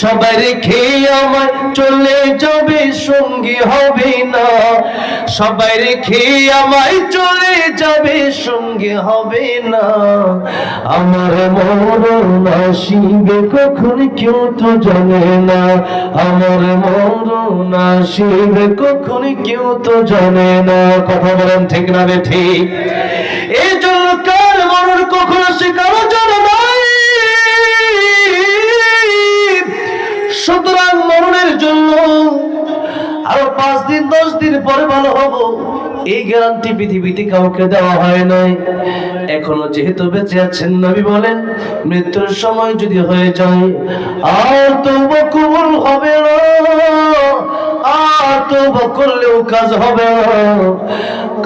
সবাই রেখে আমায় চলে যাবে, সঙ্গী হবে না। সবাই রেখে আমায় চলে যাবে, সঙ্গে হবে না। আমার মরণ আসিবে কখন, কেউ তো জানে না। আমার মরণ আসিবে কখন, কেউ তো জানে না। কথা বলেন ঠিক না রে ঠিক? এই জন্য কার মরণ কখন আসে, কারও জানে নাই। সুতরাং মরণের জন্য আরও পাঁচ দিন দশ দিন পরে ভালো হব। এই গ্যারান্টি পৃথিবীতে কাউকে দেওয়া হয় নাই। এখনও যেহেতু বেঁচে আছেন, নবী বলেন, মৃত্যুর সময় যদি হয়ে যায়, আর তো কবুল হবে না। আর তওবা করলেও কাজ হবে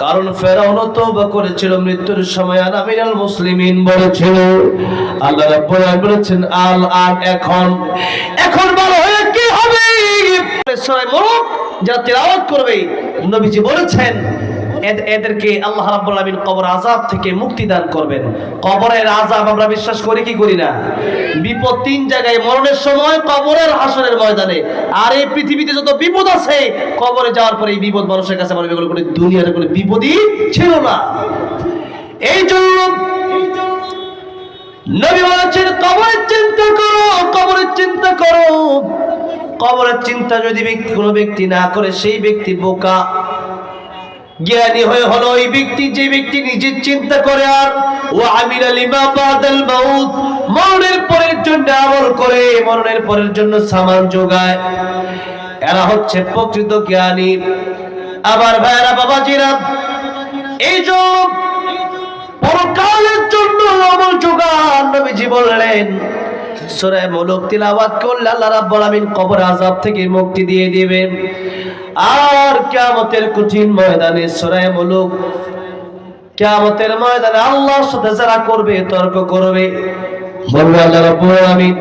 কারণ ফেরাউন তওবা করেছিল, মৃত্যুর সময় আর আমিরাল মুসলিমিন বলেছিল। আল্লাহ রাব্বুল আলামিন বলেছেন, আল আন এখন। এখন ভালো হয়ে কি হবে? সূরা মুলক যারা তেলাওয়াত করবে। নবীজি বলেছেন এদেরকে আল্লাহ রাব্বুল আলামিন কবর আযাব থেকে মুক্তি দান করবেন। কবরের আযাব আমরা বিশ্বাস করি কি করি না? বিপদ তিন জায়গায়, মরণের সময় কবরের হাসরের ময়দানে। আর এই পৃথিবীতে যত বিপদ আছে, কবরে যাওয়ার পরে এই বিপদ মানুষের কাছে মনে এগুলো কোনো দুনিয়ার কোনো বিপদই ছিল না। এই জন্য নবী বলেছেন, কবরের চিন্তা করো, কবরের চিন্তা করো। কবরের চিন্তা যদি ব্যক্তি কোনো ব্যক্তি না করে, সেই ব্যক্তি বোকা। জ্ঞানী হয়ে হলো ওই ব্যক্তি, যে ব্যক্তি নিজের চিন্তা করে আর ও আমির আলিমা বাদাল মাউত মরণের পরের জন্য আমল করে, মরণের পরের জন্য সামান যোগায়। এরা হচ্ছে প্রকৃত জ্ঞানী। আবার ভাইরা বাবাজিরা, এই জন্য পরকালের জন্য আমল যোগান, নবীজি বললেন, সূরা মুলক তিলাওয়াত করলে আল্লাহ রাব্বুল আমিন কবর আযাব থেকে মুক্তি দিয়ে দিবেন। আর কিয়ামতের কঠিন ময়দানে সূরা মুলক কিয়ামতের ময়দানে আল্লাহর সাথে যারা করবে, তর্ক করবে। বলবে, আল্লাহ আমিন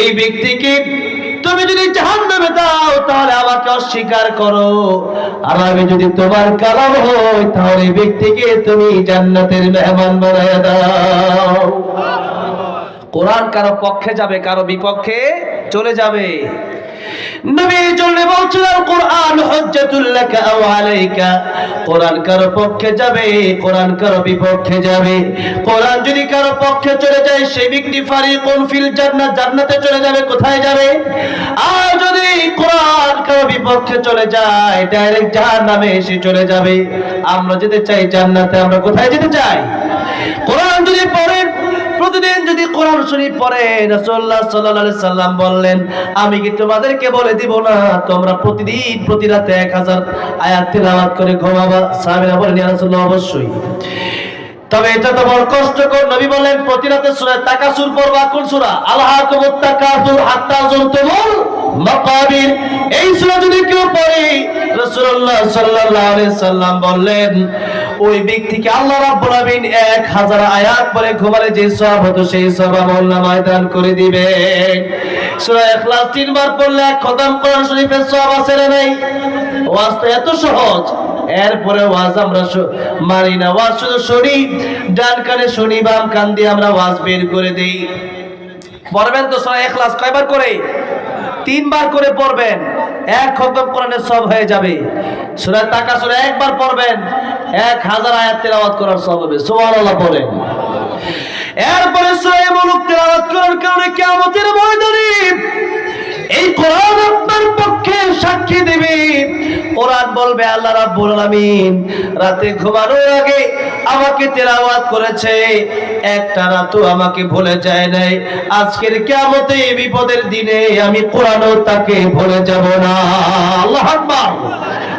এই ব্যক্তিকে তুমি যদি জাহান্নামে দাও, তাহলে আমাকে অস্বীকার করো। আর আমি যদি তোমার কালাম হই, তাহলে ব্যক্তিকে তুমি জান্নাতের মেহমান বানায় দাও। কোরআন কারও পক্ষে যাবে, কারও বিপক্ষে চলে যাবে। জন্য বলছিলেন, কোরআন হুজ্জাতুল লাকা আও আলাইকা। কোরআন কারও পক্ষে যাবে, কোরআন কারও বিপক্ষে যাবে। কোরআন যদি পক্ষে চলে যায়, সেই ব্যক্তি ফারিকুন ফিল জান্নাত, জান্নাতে চলে যাবে, কোথায় যাবে? আর যদি কোরআন কারও বিপক্ষে চলে যায়, ডাইরেক্ট জাহান্নামে এসে চলে যাবে। আমরা যেতে চাই জান্নাতে, আমরা কোথায় যেতে চাই? কোরআন যদি পড়েন প্রতিদিন যদি কোরআন শরীফ পড়ে, রাসূলুল্লাহ সাল্লাল্লাহু আলাইহি সাল্লাম বললেন, আমি কি তোমাদেরকে বলে দিব না, তোমরা প্রতিদিন, প্রতি রাতে 1000 আয়াত তেলাওয়াত করে ঘুমাবা? সাহাবীরা বলেন ইয়া রাসূলুল্লাহ, অবশ্যই। তবে এটা তো বড় কষ্টকর। নবী বলেন প্রতি রাতে সূরা তাকাসুর পড়বা, কোন সূরা? আলহাকুমুত তাকাসুর হাত্তা যুরতুমুল মাকাবির। এই সূরা যদি কেউ পড়ে, রাসূলুল্লাহ সাল্লাল্লাহু আলাইহি সাল্লাম বললেন, ওই ব্যক্তিকে আল্লাহ রাব্বুল আমিন 1000 আয়াত পড়ে ঘুমালে যে সওয়াব হতো, সেই সওয়াব আল্লাহ ময়দান করে দিবে। সূরা ইখলাস তিনবার পড়লে এক খতম কোরআন শরীফের সওয়াব আছে না নাই? ওয়াজ তো এত সহজ। এরপরে ওয়াজ আমরা মানি না। ওয়াজ শুধু শুনি, ডান কানে শুনি, বাম কান দিয়ে আমরা ওয়াজ বের করে দেই। পড়বেন তো সূরা ইখলাস কয়বার করে? তিনবার করে পড়বেন। এক খতম কোরআনের সব হয়ে যাবে। সূরা তাকা সূরা একবার পড়বেন। এক হাজার আয়াত তেলাওয়াত করার সব হবে। সুবহানাল্লাহ পড়েন। এরপরে সূরা মুলক তেলাওয়াত করার কারণে কিয়ামতের ময়দানে এই কোরআন আপনার পক্ষে সাক্ষী দেবে। কোরআন বলবে, আল্লাহ রাব্বুল আলামিন রাতে ঘুমানোর আগে আমাকে তেলাওয়াত করেছে। একটা রাতও আমাকে ভুলে যায় নাই। আজকের কিয়ামতে বিপদের দিনে আমি কোরআনও তাকে ভুলে যাব না। আল্লাহু আকবার।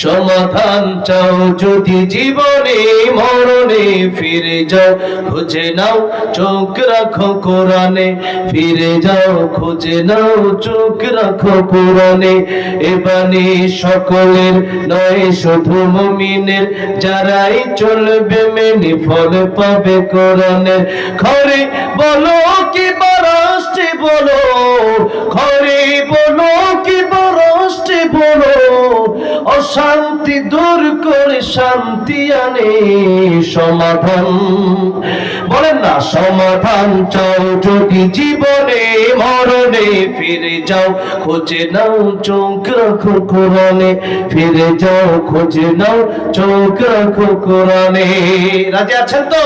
সমাধান চাও যদি জীবনে মরণে ফিরে যাও, খুঁজে নাও, চোখ রাখো কোরআনে। ফিরে যাও, খুঁজে নাও, চোখ রাখো কোরআনে। এবারে সকলের নয়, শুধু মুমিনের। যারাই চলবে, মেনে ফল পাবে কোরআনের। ঘরে বলো কি বরাষ্টে অশান্তি দূর করে শান্তি আনে, সমাধান। বলেন না, সমাধান চাও যদি জীবনে, মরণে ফিরে যাও, খোঁজে নাও চোখ রাখো কোরআনে। ফিরে যাও, খোঁজে নাও চোখ রাখো কোরআনে। রাজি আছেন তো?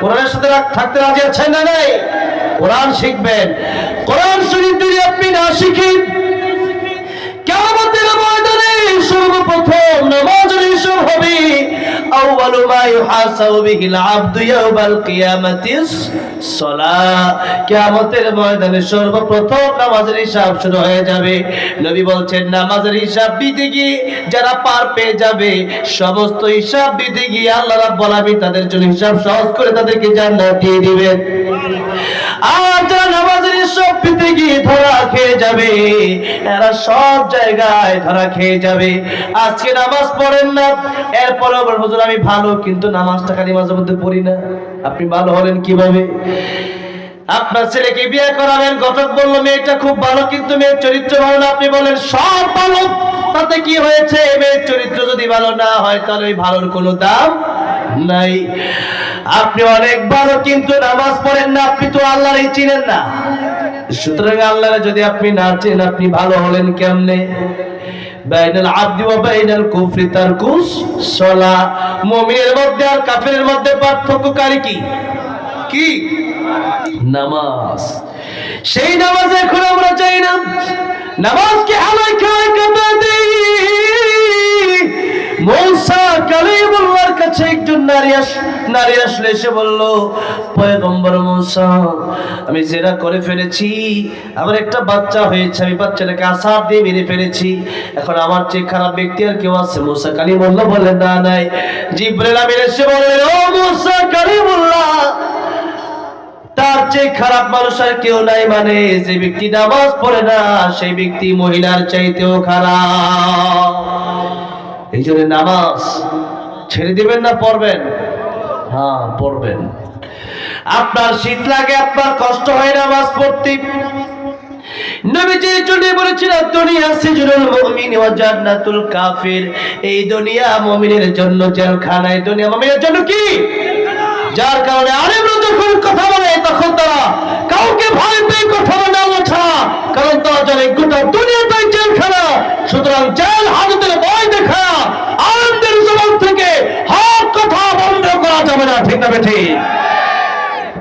কোরআনের সাথে থাকতে রাজি আছেন না নাই? কোরআন শিখবেন। কোরআন শরীফ যদি আপনি না শিখেন ময়দানে সর্বপ্রথম হবে। আউয়ালু মা ইউহাসাবু বিহিল আবদু ইয়াউমাল কিয়ামাতিস ময়দানে সর্বপ্রথম শুরু হয়ে যাবে। নবী বলছেন গিয়ে যারা পার পেয়ে যাবে, সমস্ত হিসাব দিতে গিয়ে আল্লাহ রাব্বুল আলামিন তাদের জন্য হিসাব সহজ করে তাদেরকে জান্নাত দিয়ে দিবেন। আর যারা নামাজের হিসাব দিতে গিয়ে ধরা খেয়ে যাবে। এরা সব জায়গায় ধরা খেয়ে যাবে। আজকে নামাজ পড়েন না। এরপরে আবার হুজুর, আমি ভালো, কিন্তু নামাজটা খালি মাঝে মধ্যে পড়ি না। আপনি ভালো হলেন কীভাবে? আপনার ছেলেকে বিয়ে করাবেন ঘটক বলল, মেয়েটা খুব ভালো, কিন্তু মেয়ের চরিত্র ভালো না। আপনি বলেন সব ভালো, তাতে কি হয়েছে? মেয়ের চরিত্র যদি ভালো না হয়, তাহলে ওই ভালোর কোনো দাম নাই। আপনি অনেক ভালো, কিন্তু নামাজ পড়েন না, আপনি তো আল্লাহরই চিনেন না। সুতরাং আল্লাহ যদি আপনি না চেন আপনি ভালো হলেন কেমনে? মধ্যে আর মধ্যে পার্থক্যকারী কি? কি? নামাজ। সেই নামাজ এখন আমরা চাই না। নামাজকে হালাই খায় কাটা দেই। মৌসা কালিমুল্লাহর কাছে একজন নারী আস, নারী আসলে এসে বলল, পয়গম্বর মৌসা, আমি জেরা করে ফেলেছি। আমার একটা বাচ্চা হয়েছে, আমি বাচ্চাটাকে আসার দিয়ে মেরে ফেলেছি। এখন আমার চেয়ে খারাপ ব্যক্তি আর কেউ আছে? মৌসা কালিমুল্লাহ বললেন, না, নাই। জিব্রাইল আমিন এসে বললেন, ও মৌসা কালিমুল্লাহ তার চেয়ে খারাপ মানুষ আর কেউ নাই মানে যে ব্যক্তি নামাজ পড়ে না, সেই ব্যক্তি মহিলার চাইতেও খারাপ। এই জন্য নামাজ ছেড়ে দিবেন না, পড়বেন? হ্যাঁ পড়বেন। আপনার শীত লাগে, আপনার কষ্ট হয় নামাজ পড়তে। নবীজি এই বলেছিলেন দুনিয়া সিজনুল মুমিন ওয়া জান্নাতুল কাফির। এই দুনিয়া মুমিনের জন্য জেলখানা এই দুনিয়া মুমিনের জন্য কি? যার কারণে আলেমরা যখন কথা তখন তারা। কাউকে ভয় পেয়ে কথা বলে না ওঠা কারণ তারা জানে গোটা দুনিয়াটাই জেলখানা। সুতরাং জেল হাজতের ভয় দেখা আলেমদের জবান থেকে হক কথা বন্ধ করা যাবে না, ঠিক না বেঠি?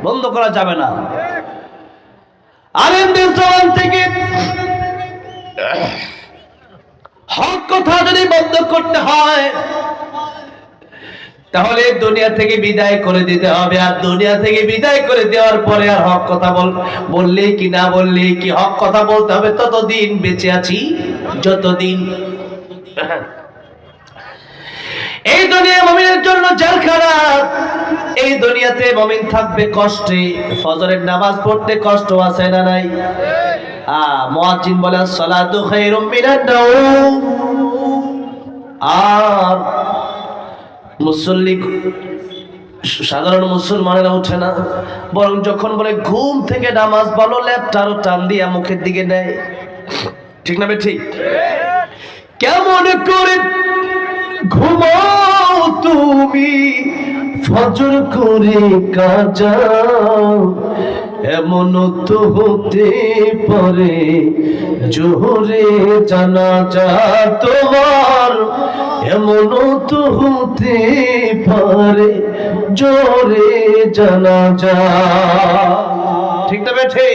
বন্ধ করা যাবে না। আলেমদের জবান থেকে হক কথা যদি বন্ধ করতে হয় তাহলে দুনিয়া থেকে বিদায় করে দিতে হবে। আর দুনিয়া থেকে বিদায় করে দেওয়ার পরে আর হক কথা বল, বললে কি না বললে কি হক কথা বলতে হবে? ততদিন বেঁচে আছি, যতদিন। এই দুনিয়া মমিনের জন্য জেলখানা। এই দুনিয়াতে মমিন থাকবে কষ্টে, ফজরের নামাজ পড়তে কষ্ট আছে না নাই? আ, মুয়াজ্জিন বলে সালাতু খায়রুম মিনান নাওম। আর মুসল্লি সাধারণ মুসলমানেরা ওঠে না, বরং যখন বলে ঘুম থেকে নামাজ বলো ল্যাপটা আরও টান দিয়া মুখের দিকে নেয়। ঠিক না ঠিক কেমন করে ঘুমাও তুমি, ফজর করে কাজা, এমন তো হতে পারে, জোহরে জানা যা তোমার এমন তো হতে পারে জোরে জানা যা ঠিক না বেঠে?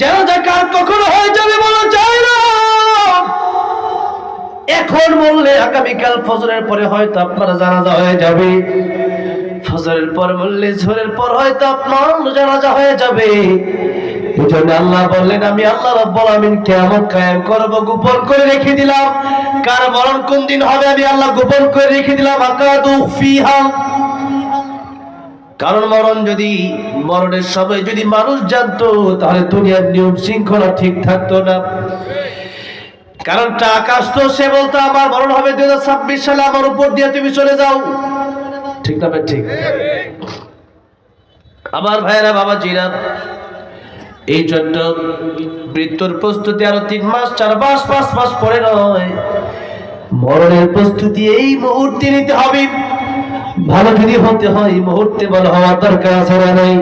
জানা কার কখন হয়ে যাবে বলা যায় না। এখন বললে আগামীকাল ফজরের পরে হয়তো আপনার জানাজা হয়ে যাবে। ফজরের পর বললে ঝোরের পর হয়তো আপনার জানাজা হয়ে যাবে। এই জন্য আল্লাহ বললেন, আমি আল্লাহ রব্বুল আমিন কিয়ামত কায়েম করব, গোপন করে রেখে দিলাম। কার মরণ কোন দিন হবে, আমি আল্লাহ গোপন করে রেখে দিলাম। আকাদু ফিহা। কারণ মরণ যদি, মরণের সময় যদি মানুষ জানতো, তাহলে দুনিয়ার নিয়ম শৃঙ্খলা ঠিক থাকতো না। কারণ আকাশ তো সে বলতো, আমার মরণ হবে দুই হাজার ছাব্বিশ সালে, আমার উপর দিয়ে তুমি চলে যাও। ঠিক না ঠিক। আমার ভাইয়েরা বাবা জিরা এই জন্য মৃত্যুর প্রস্তুতি আরও তিন মাস, চার মাস, পাঁচ মাস পরে নয়। মরণের প্রস্তুতি এই মুহূর্তে নিতে হবে। ভালো যদি হতে হয়, এই মুহূর্তে ভালো হওয়ার দরকার আছে না নাই?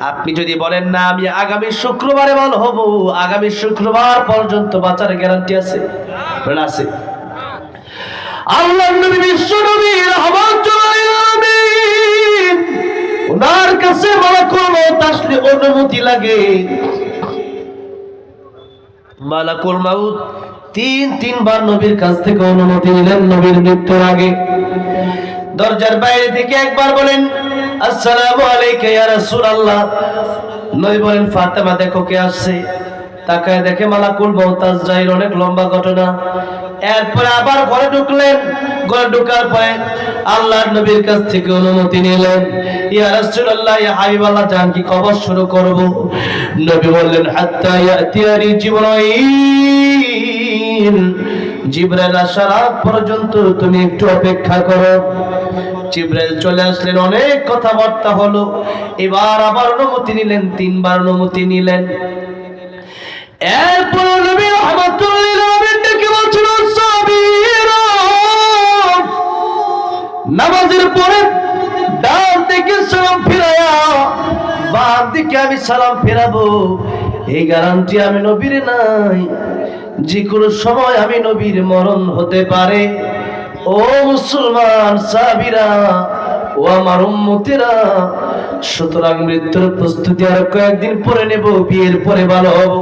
আপনি যদি বলেন, না, আমি আগামী শুক্রবারে ভালো হব, আগামী শুক্রবার পর্যন্ত বাঁচার গ্যারান্টি আছে। আছে। আল্লাহ নবী বিশ্ব নবী আলামিন ওনার কাছে মালাকুল মউত আসলে অনুমতি লাগে। মালাকুল মাউত তিন, তিনবার নবীর কাছ থেকে অনুমতি নিলেন নবীর মৃত্যুর আগে। দরজার বাইরে থেকে একবার বলেন, আসসালামু আলাইকা ইয়া রাসূলুল্লাহ। নবী বলেন, ফাতেমা, দেখো কে আসছে। তাকায় দেখে মালাকুল মৌতাজ জাহির অনেক লম্বা ঘটনা। এরপরে আবার ঘরে ঢুকলেন। ঘরে ঢুকার পরে আল্লাহর নবীর কাছ থেকে অনুমতি নিলেন। ইয়া রাসূলুল্লাহ, ইয়া হাবিবাল্লাহ, জান কি শুরু করব? নবী বললেন, হাত্তা ইয়াতিয়ানি জিবরাইল। আসার পর্যন্ত তুমি একটু অপেক্ষা করো। জিব্রাইল চলে আসলেন, অনেক কথাবার্তা হলো। এবার আবার অনুমতি নিলেন, তিনবার অনুমতি নিলেন। এরপর নবী রহমাতুল্লাহ নামাজের পরে ডান দিকে সালাম ফিরায়া বাম দিকে আমি সালাম ফেরাবো। এই গ্যারান্টি আমি নবীর নাই। যে কোনো সময় আমি নবীর মরণ হতে পারে। ও মুসলমান সাবিরা ও আমার উম্মতেরা, সুতরাং মৃত্যুর প্রস্তুতি আর কয়েকদিন পরে নেব, বিয়ের পরে ভালো হব,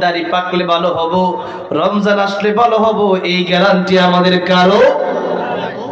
দাড়ি পাকলে ভালো হব, রমজান আসলে ভালো হব, এই গ্যারান্টি আমাদের কারও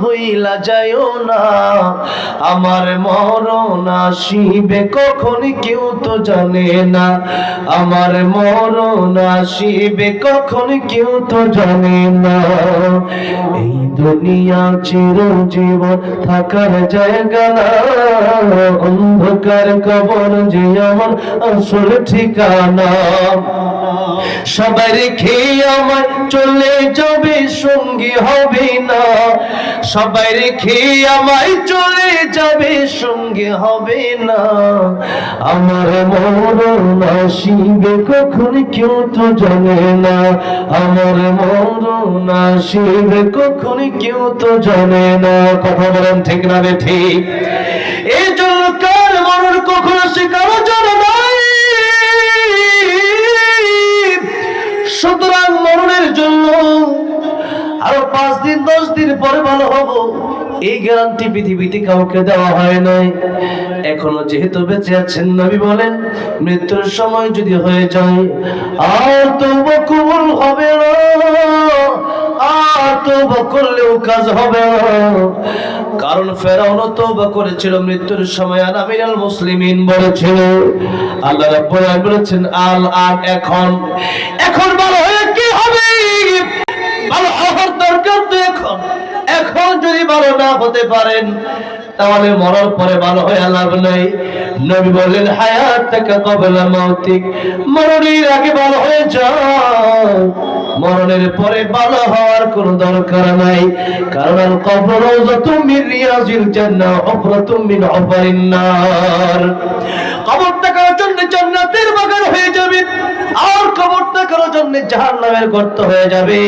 ভইলা যাও না। আমার মরণ আসিবে কখন কেউ তো জানে না। আমার মরণ আসিবে কখন কেউ তো জানে না। এই দুনিয়া চিরজীবন থাকার জায়গা না। অন্ধকার কবর যে আমার আসল ঠিকানা। সবাই রেখে আমার চলে যাবে সঙ্গী হবে না। সবাই রেখে আমায় চলে যাবে, সঙ্গে হবে না। আমার মরণ আসিবে কখন কেউ তো জানে না। আমার মরণ আসিবে কখন কেউ তো জানে না। কথা বলেন ঠিক না রে ঠিক? এই জন্য কার মরণ কখন আসে কারও জানা নাই সুতরাং মরণের জন্য আরও পাঁচ দিন, দশ দিন পরে ভালো হব। এই গ্যারান্টি পৃথিবীতে কাউকে দেওয়া হয় নাই। এখনও যেহেতু বেঁচে আছেন, নবী বলেন, মৃত্যুর সময় যদি হয়ে যায়, আর তো কবুল হবে না। আর করলেও কাজ হবে কারণ ফেরাউনও তওবা করেছিল, মৃত্যুর সময় আর আমিরাল মুসলিমিন বলেছিল। আল্লাহ বলেছেন আল আন এখন এখন দরকার তো এখন। এখন যদি ভালো না হতে পারেন, তাহলে মরার পরে ভালো হয়ে লাভ নাই। নবী বললেন, হায়াত থেকে কবলা মৌতিক, মরণের আগে ভালো হয়ে যাও। মরণের পরে ভালো হওয়ার কোনো দরকার নাই। কারণ কবর মিন রিয়াজিল জান্নাহ হুফরাতুম মিন হুফারিন নার। কবরটা কারোর জন্য জান্নাতের বাগান হয়ে যাবে, আর কবরটা কারোর জন্য জাহান্নামের গর্ত হয়ে যাবে।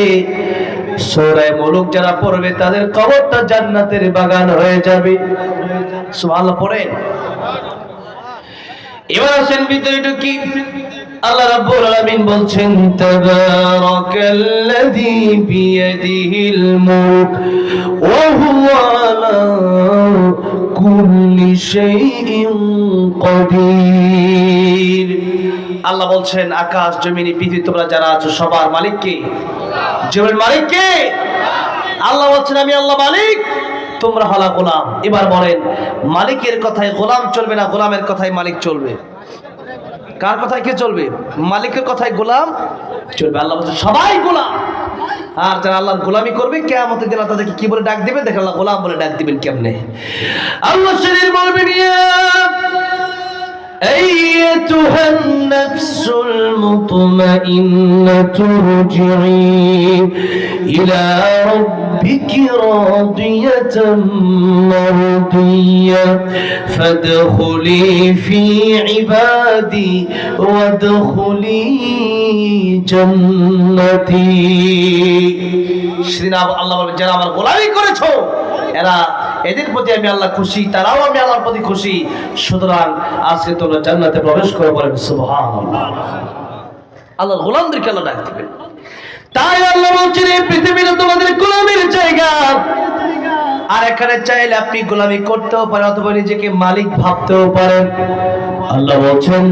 সূরায়ে মুলুক যারা পড়বে, তাদের কবরটা জান্নাতের বাগান হয়ে যাবে। সুবহানাল্লাহ, পড়েন। এবার আসেন ভিতরে ঢুকি। আল্লাহ রাব্বুল আলামিন বলছেন, তাবারাকাল্লাযী বিয়াদিহিল মুলক, ওয়া হুয়া আলা কুল্লি শাইইন কাদির আল্লাহ বলছেন, আকাশ, জমিন পৃথিবী তোমরা যারা আছো, সবার মালিক কে? জমির মালিক কে? আল্লাহ বলছেন, আমি আল্লাহ মালিক। তোমরা হলা গোলাম। এবার বলেন, মালিকের কথায় গোলাম চলবে না, গোলামের কথায় মালিক চলবে? কার কথায় কে চলবে? মালিকের কথায় গোলাম চলবে। আল্লাহ বলছে সবাই গোলাম। আর যারা আল্লাহর গোলামি করবে, কেয়ামতের দিন তাদেরকে কি বলে ডাক দিবেন? দেখেন আল্লাহ গোলাম বলে ডাক দিবেন কেমনে? আল্লাহ শরীর বলবেন أيتها النفس المطمئنة ارجعي إلى ربك راضية مرضية فادخلي في عبادي وادخلي جنتي শ্রীনাম আল্লাহ বলবেন যারা আমার গোলামি করেছো এরা এদের প্রতি আমি আল্লাহ খুশি, তারাও আমি আল্লাহর প্রতি খুশি। সুতরাং আজকে তোমরা জান্নাতে প্রবেশ করে বলেন, সুবহানাল্লাহ। আল্লাহর গোলামদেরকে আল্লাহ ডাক দিবেন। তাই আল্লাহ বলছেন, এই পৃথিবীতে তোমাদের গোলামের জায়গা। আর এখানে চাইলে আপনি গোলামি করতেও পারেন অথবা নিজেকে মালিক ভাবতেও পারেন। আল্লাহ বলছেন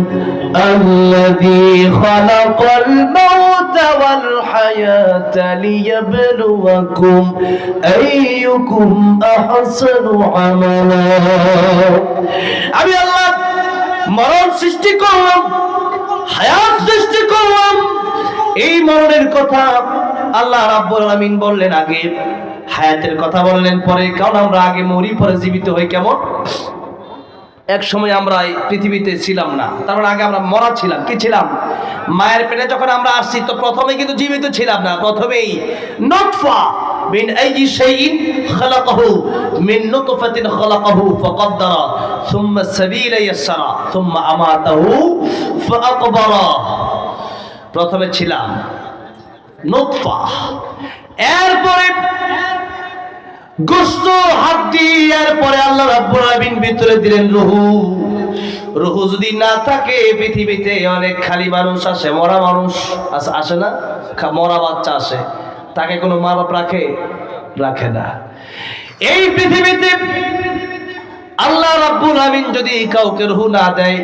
আমি আল্লাহ মরণ সৃষ্টি করলাম, হায়াত সৃষ্টি করলাম। এই মরণের কথা আল্লাহ রাব্বুল আলামিন বললেন আগে। হায়াতের কথা বললেন পরে, কারণ আমরা আগে মরি, পরে জীবিত হই কেমন? এক সময় আমরা এই পৃথিবীতে ছিলাম না। তার মানে আগে আমরা মরা ছিলাম। কি ছিলাম? মায়ের পেটে যখন আমরা আসছি, তো প্রথমে কিন্তু জীবিত ছিলাম না। প্রথমেই নটফা মিন আইয়ি শাইইন খালাকাহু, মিন নুতফাতিন খালাকাহু ফাকাদ্দারা, সুম্মা সাবিলা ইয়াসসারা, সুম্মা আমাতাহু ফাআকবারা। প্রথমে ছিলাম নুতফা এরপরে গোস্ত, হাড্ডি, এরপরে আল্লাহ রাব্বুল আলামিন ভিতরে দিলেন রুহু। রুহু যদি না থাকে, পৃথিবীতে অনেক খালি মানুষ আসে, মরা মানুষ আসে আসে না? মরা বাচ্চা আসে। তাকে কোনো মা বাপ রাখে? রাখে না। এই পৃথিবীতে আল্লাহ রাব্বুল আমিন যদি কাউকে রুহু না দেয়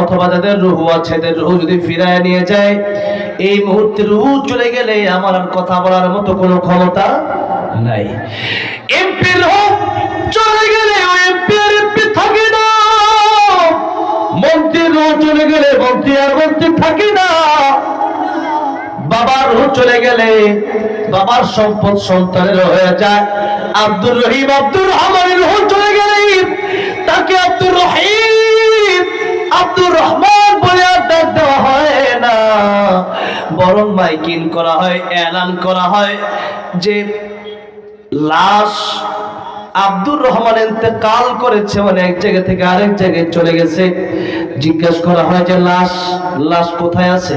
অথবা যাদের রুহু আছে তাদের রুহু যদি ফিরায় নিয়ে যায়, এই মুহূর্তে রুহু চলে গেলে আমার আর কথা বলার মতো কোনো ক্ষমতা নাই। এমপি রুহু চলে গেলে এমপি আর এমপি থাকে না। মন্ত্রী রুহু চলে গেলে মন্ত্রী আর মন্ত্রী থাকে না। বাবার রুহ চলে গেলে বাবার সম্পদ সন্তানের হয়ে যায়। আব্দুর রহিম, আব্দুর রহমানের রুহ চলে গেলে তাকে আব্দুর রহিম আব্দুর রহমান বলে আর ডাক দেওয়া হয় না। বরং মাইকিন করা হয়, এলান করা হয় যে লাশ আব্দুর রহমান ইন্তেকাল করেছে মানে এক জায়গা থেকে আরেক জায়গায় চলে গেছে। জিজ্ঞেস করা হয় যে, লাশ লাশ কোথায় আছে?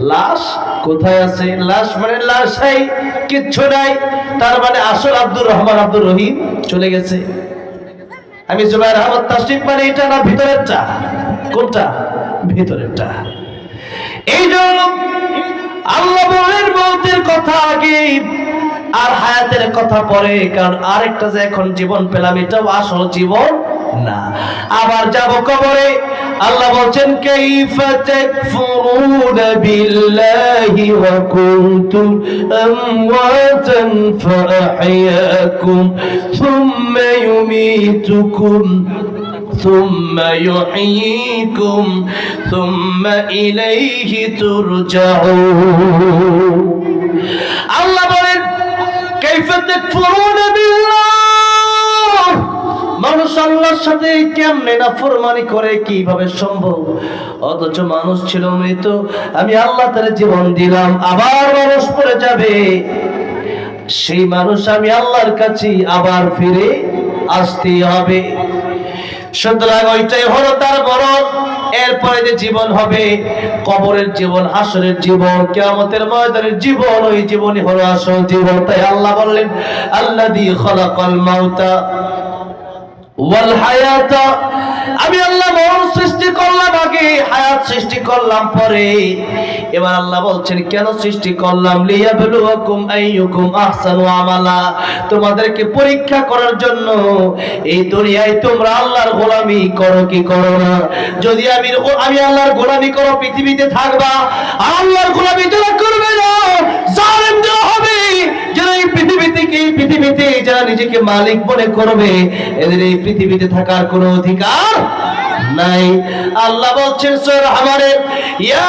লাশ কোথায় আছে? লাশ মানে লাশ নাই, কিচ্ছু নাই। তার মানে আসল আব্দুর রহমান আব্দুর রহিম চলে গেছে। আমি জুবাইর আহমদ তাসিফ মানে এটা না ভিতরেরটা? কোনটা? ভিতরেরটা। এই জন্য আল্লাহ বলেন মৌতের কথা আগে আর হায়াতের কথা পরে, কারণ আরেকটা যে এখন জীবন পেলাম, এটাও আসল জীবন না আবার যাব কবরে আল্লাহ বলছেন কাইফা তাকফুরুনা বিল্লাহি ওয়া কুনতুম আমওয়াতান ফাআহয়াকুম থুম্মা ইউমীতুকুম ثم يحييكم ثم إليه ترجعون আল্লাহ বলেন কাইফা তাকফুরুনা বিল্লাহ মানুষ আল্লাহর সাথে কেমনে না ফরমানি করে, কীভাবে সম্ভব? অথচ মানুষ ছিল মৃত। আমি আল্লাহ তার জীবন দিলাম, আবার মানুষ পড়ে যাবে। সেই মানুষ আমি আল্লাহর কাছে আবার ফিরে আসতে হবে। সুতরাং ওইটাই হলো তার বরণ এরপরে যে জীবন হবে, কবরের জীবন, হাসরের জীবন, কেয়ামতের ময়দানের জীবন, ওই জীবনই হলো আসল জীবন। তাই আল্লাহ বললেন আল্লাহ দিয়ে খলাকল মাউতা। আমি আল্লাহ মরণ সৃষ্টি করলাম আগে, হায়াত সৃষ্টি করলাম পরে। এবার আল্লাহ বলছেন, কেন সৃষ্টি করলাম? লিয়াবলুয়াকুম আইয়ুকুম আহসানু আমালা। তোমাদেরকে পরীক্ষা করার জন্য এই দুনিয়ায় তোমরা আল্লাহর গোলামি করো কি করো না? যদি আমি আমি আল্লাহর গোলামি করো, পৃথিবীতে থাকবা আল্লাহর গোলামি তোরা করবে না হবে। যারা এই পৃথিবীতে কি পৃথিবীতে যারা নিজেকে মালিক মনে করবে, এদের এই পৃথিবীতে থাকার কোনো অধিকার নাই। আল্লাহ বলছেন, সর আমারে ইয়া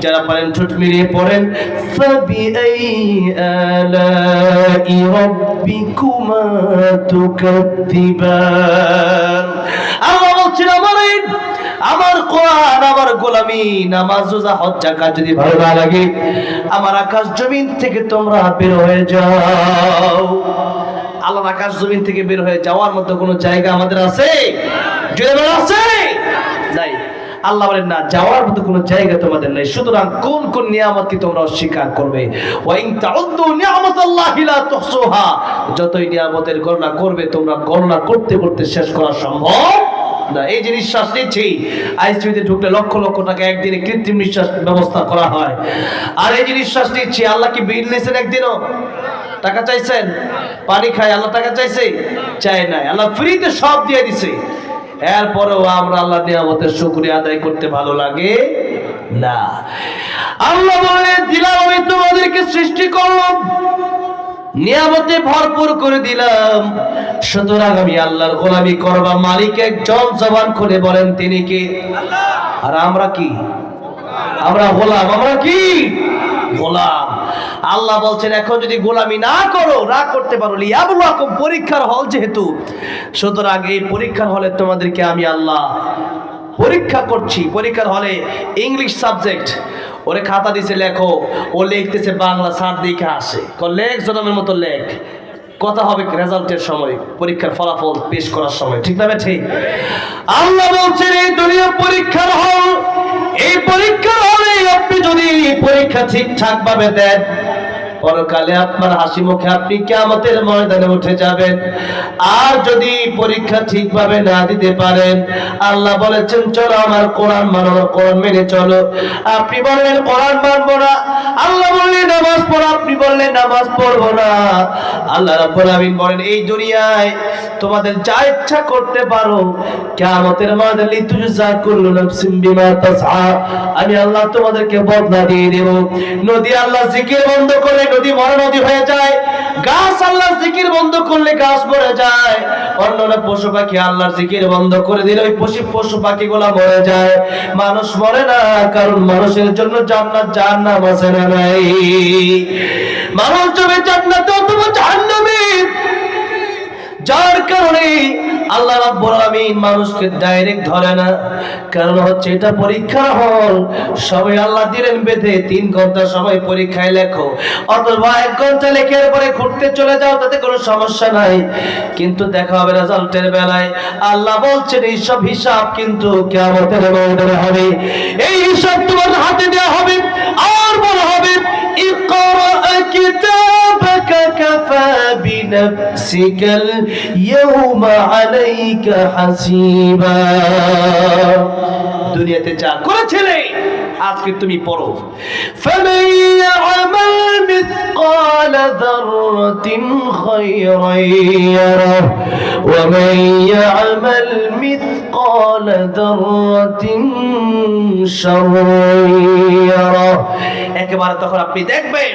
যারা পারেন, ঠোঁট মিলিয়ে পড়েন। আল্লাহ আমার আমার কোরআন, আমার গোলামি, নামাজ, রোজা, হজ জাকাত যদি ভালো না লাগে, আমার আকাশ জমিন থেকে তোমরা বের হয়ে যাও। আল্লাহর আকাশ জমিন থেকে বের হয়ে যাওয়ার মতো কোনো জায়গা আমাদের আছে? আছে? আল্লাহ বলেন, না, যাওয়ার মতো কোনো জায়গা তোমাদের নাই। সুতরাং কোন কোন নিয়ামতকে তোমরা অস্বীকার করবে? যতই নিয়ামতের গণনা করবে, তোমরা গণনা করতে করতে শেষ করা সম্ভব না। এই যে নিঃশ্বাস নিচ্ছি, আইসিইউতে ঢুকলে লক্ষ লক্ষ টাকা একদিনে কৃত্রিম নিঃশ্বাস ব্যবস্থা করা হয়। আর এই যে নিঃশ্বাস নিচ্ছি, আল্লাহ কি বিল নিয়েছেন একদিনও? টাকা চাইছেন? পানি খায়, আল্লাহ টাকা চাইছে? চাই নাই। আল্লাহ ফ্রিতে সব দিয়ে দিছে। এরপরেও আমরা আল্লাহ নিয়ামতের শুকরিয়া আদায় করতে ভালো লাগে না। আল্লাহ বলে দিলাম আমি তোমাদেরকে সৃষ্টি করলাম। নিয়ামতে ভরপুর করে দিলাম। সুতরাং আমি আল্লাহর গোলামি করবা মালিক একজন জবান খুলে বলেন, তিনি কি? আর আমরা কি? আমরা গোলাম। আমরা কি? গোলাম। আল্লাহ বলছেন, এখন যদি গোলামি না করো না করতে পারো। লিয়াবুলাকুম পরীক্ষার হল যেহেতু। সুতরাং এই পরীক্ষার হলে তোমাদেরকে আমি আল্লাহ পরীক্ষা করছি। পরীক্ষার হলে ইংলিশ সাবজেক্ট। ওরে খাতা দিছে লেখো। ও লিখতেছে বাংলা স্যার দেখে আসে। লেখ, জনমের মতো লেখ। কথা হবে রেজাল্টের সময়, পরীক্ষার ফলাফল পেশ করার সময়। ঠিক না ঠিক? আল্লাহ বলছেন, এই দুনিয়া পরীক্ষার হল, এই পরীক্ষার হলে আপনি যদি পরীক্ষা ঠিকঠাক ভাবে দেন পরকালে আপনার হাসি মুখে আপনি কেমতের ময়দানে উঠে যাবেন। আর যদি পরীক্ষা ঠিকভাবে না দিতে পারেন, আল্লাহ বলেছেন, চলো আমার কোরআন মানো কোরআন মেনে চলো। আপনি বললেন, কোরআন মানবো না। আল্লাহ বললেন, নামাজ পড়ো। আপনি বললেন, নামাজ পড়ব না। আল্লাহ রাব্বুল আমিন বলেন, এই দুনিয়ায় তোমাদের যা ইচ্ছা করতে পারো, কিয়ামতের মাঝে লিতুজা কুল্লু নাফসিন বিমা তাসআ। আমি আল্লাহ তোমাদেরকে বদলা দিয়ে দেব। নদী আল্লাহ জিকির বন্ধ করলে নদী মরা নদী হয়ে যায়। গাছ আল্লাহর জিকির বন্ধ করলে গাছ মরে যায়। অন্যান্য পশু পাখি আল্লাহর জিকির বন্ধ করে দিলে ওই পশু পশু পাখি গুলা মরে যায়। মানুষ মরে না, কারণ মানুষের জন্য জান্নাত জাহান্নাম আছে না নাই। মানুষ যাবে জান্নাতে অথবা জাহান্নামে যার কারণে আল্লাহ রাব্বুল আলামিন মানুষকে ডাইরেক্ট ধরে না। কারণ হচ্ছে এটা পরীক্ষা হল। সবাই আল্লাহ দিলেন বেঁধে, তিন ঘণ্টা সময় পরীক্ষায় লেখো। অথবা এক ঘণ্টা লেখে পরে ঘুরতে চলে যাও, তাতে কোনো সমস্যা নাই। কিন্তু দেখা হবে রেজাল্টের বেলায় আল্লাহ বলছেন এই সব হিসাব কিন্তু কিয়ামতের ময়দানে হবে। এই হিসাব তোমার হাতে দেওয়া হবে। আর বলা হবে, ইকরা কিতাবাক কাফা بنفسك اليوم عليك حسيبا দুনিয়াতে যা করেছিলে আজকে তুমি পড়ো فمن يعمل مثقال ذرة خيرا يره ومن يعمل مثقال ذرة شرا يره একেবারে তখন আপনি দেখবেন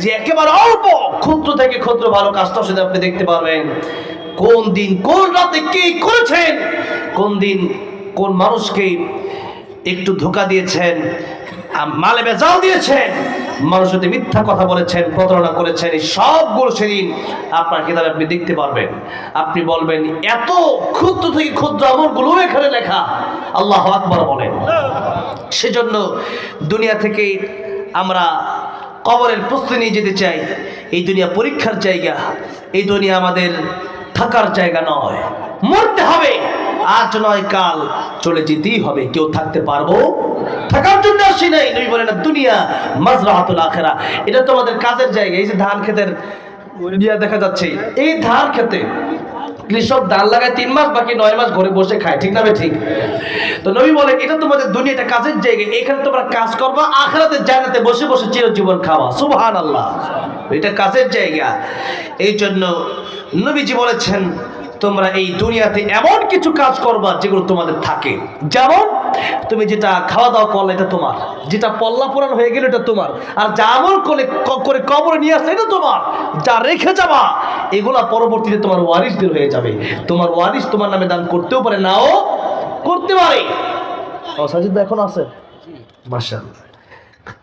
যে একেবারে অল্প ক্ষুদ্র থেকে ক্ষুদ্র ভালো কাজটাও সেটা আপনি দেখতে পারবেন। কোন দিন, কোন রাতে কি করেছেন? কোন দিন, কোন মানুষকে একটু ধোকা দিয়েছেন মালে বেজাল দিয়েছেন, মানুষের সাথে মিথ্যা কথা বলেছেন, প্রতারণা করেছেন, এই সবগুলো সেদিন আপনার কিতাবে আপনি দেখতে পারবেন। আপনি বলবেন, এত ক্ষুদ্র থেকে ক্ষুদ্র আমলগুলো এখানে লেখা। আল্লাহ আকবর বলেন। সেজন্য দুনিয়া থেকে আমরা কবরের প্রস্তুতি নিয়ে যেতে চাই, এই দুনিয়া পরীক্ষার জায়গা, এই দুনিয়া আমাদের থাকার জায়গা নয়। মরতে হবে, আজ নয়, কাল চলে যেতেই হবে। কেউ থাকতে পারব? থাকার জন্য আসি নাই। নবী বলে না দুনিয়া মাজরাহাতুল আখেরা এটা তো আমাদের কাজের জায়গা। এই যে ধান ইয়া দেখা যাচ্ছে, এই ধান খেতে কৃষক ধান লাগায় তিন মাস, বাকি নয় মাস ঘরে বসে খায়, ঠিক না ঠিক? তো নবী বলে, এটা তোমাদের দুনিয়াটা কাজের জায়গা, এখানে তোমরা কাজ করবা আখড়াতে জানাতে বসে বসে চিরজীবন খাওয়া। সুবহান আল্লাহ এটা কাজের জায়গা। এই জন্য নবীজি বলেছেন তোমরা এই দুনিয়াতে এমন কিছু কাজ করবা যেগুলো তোমাদের থাকে। যেমন, তুমি যেটা খাওয়া দাওয়া করলে এটা তোমার। যেটা পল্লা পুরান হয়ে গেলে এটা তোমার। আর যা আমল করে করে কবরে নিয়ে আসলে এটা তোমার। যা রেখে যাবা, এগুলা পরবর্তীতে তোমার ওয়ারিসদের হয়ে যাবে। তোমার ওয়ারিস তোমার নামে দান করতেও পারে, নাও করতে পারে। ও, সাজিদ ভাই এখন আছে? মাশাআল্লাহ।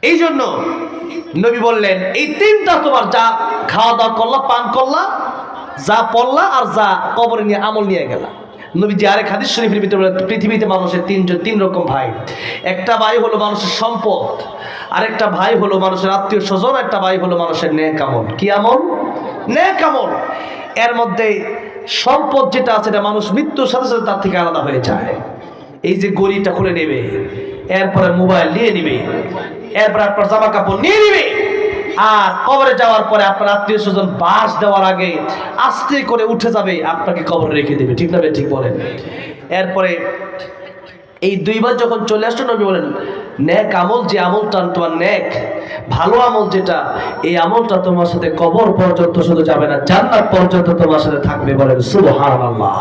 এই জন্য নবী বললেন, এই তিনটা তোমার যা খাওয়া দাওয়া করলা, পান করলা যা পড়লা আর যা কবরে নিয়ে আমল নিয়ে গেলা। নবী যে আরেক হাদিস শরীফের ভিতরে পৃথিবীতে মানুষের তিনজন, তিন রকম ভাই। একটা ভাই হলো মানুষের সম্পদ, আরেকটা ভাই হলো মানুষের আত্মীয় স্বজন, একটা ভাই হলো মানুষের ন্যাক আমল। কি আমল? ন্যাক আমল। এর মধ্যে সম্পদ যেটা আছে, এটা মানুষ মৃত্যুর সাথে সাথে তার থেকে আলাদা হয়ে যায়। এই যে গড়িটা খুলে নেবে, এরপরে মোবাইল নিয়ে নিবে, এরপরে আপনার জামা কাপড় নিয়ে নিবে। আর কবরে যাওয়ার পরে আপনার আত্মীয় স্বজন বাস দেওয়ার আগে আস্তে করে উঠে যাবে, আপনাকে কবরে রেখে দেবে। ঠিক না ঠিক বলেন? এরপরে এই দুইবার যখন চলে আসলো নবী বলেন ন্যাক আমল যে আমলটা, তোমার ন্যাক ভালো আমল যেটা, এই আমলটা তোমার সাথে কবর পর্যন্ত শুধু যাবে না, জান্নাত পর্যন্ত তোমার সাথে থাকবে বলেন সুবহানাল্লাহ।